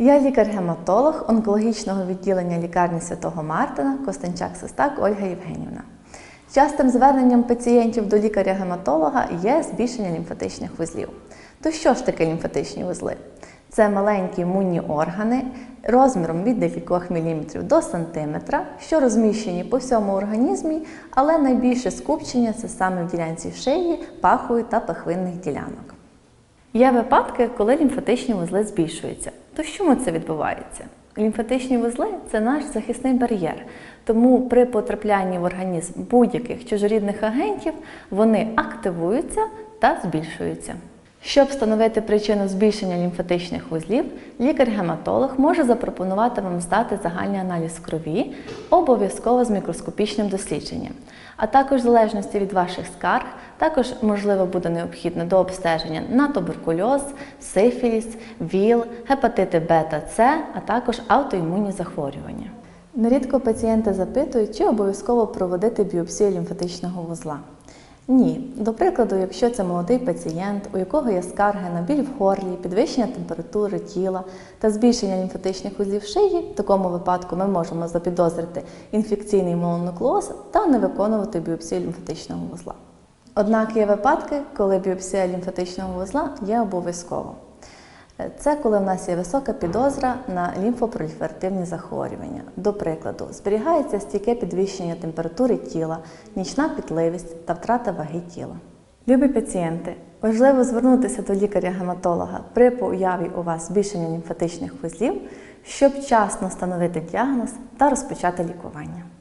Я лікар-гематолог онкологічного відділення лікарні Святого Мартина Костенчак Сестак Ольга Євгенівна. Частим зверненням пацієнтів до лікаря-гематолога є збільшення лімфатичних вузлів. То що ж таке лімфатичні вузли? Це маленькі імунні органи розміром від декількох міліметрів до сантиметра, що розміщені по всьому організмі, але найбільше скупчення це саме в ділянці шиї, пахової та пахвинних ділянок. Є випадки, коли лімфатичні вузли збільшуються. То чому це відбувається? Лімфатичні вузли це наш захисний бар'єр, тому при потраплянні в організм будь-яких чужорідних агентів вони активуються та збільшуються. Щоб встановити причину збільшення лімфатичних вузлів, лікар-гематолог може запропонувати вам здати загальний аналіз крові, обов'язково з мікроскопічним дослідженням. А також, в залежності від ваших скарг, також можливо буде необхідно до обстеження на туберкульоз, сифіліс, ВІЛ, гепатити Б та С, а також аутоімунні захворювання. Нерідко пацієнти запитують, чи обов'язково проводити біопсію лімфатичного вузла. Ні, до прикладу, якщо це молодий пацієнт, у якого є скарги на біль в горлі, підвищення температури тіла та збільшення лімфатичних вузлів шиї, в такому випадку ми можемо запідозрити інфекційний мононуклеоз та не виконувати біопсію лімфатичного вузла. Однак є випадки, коли біопсія лімфатичного вузла є обов'язково. Це коли в нас є висока підозра на лімфопроліферативні захворювання. До прикладу, зберігається стійке підвищення температури тіла, нічна пітливість та втрата ваги тіла. Любі пацієнти, важливо звернутися до лікаря-гематолога при появі у вас збільшення лімфатичних вузлів, щоб вчасно встановити діагноз та розпочати лікування.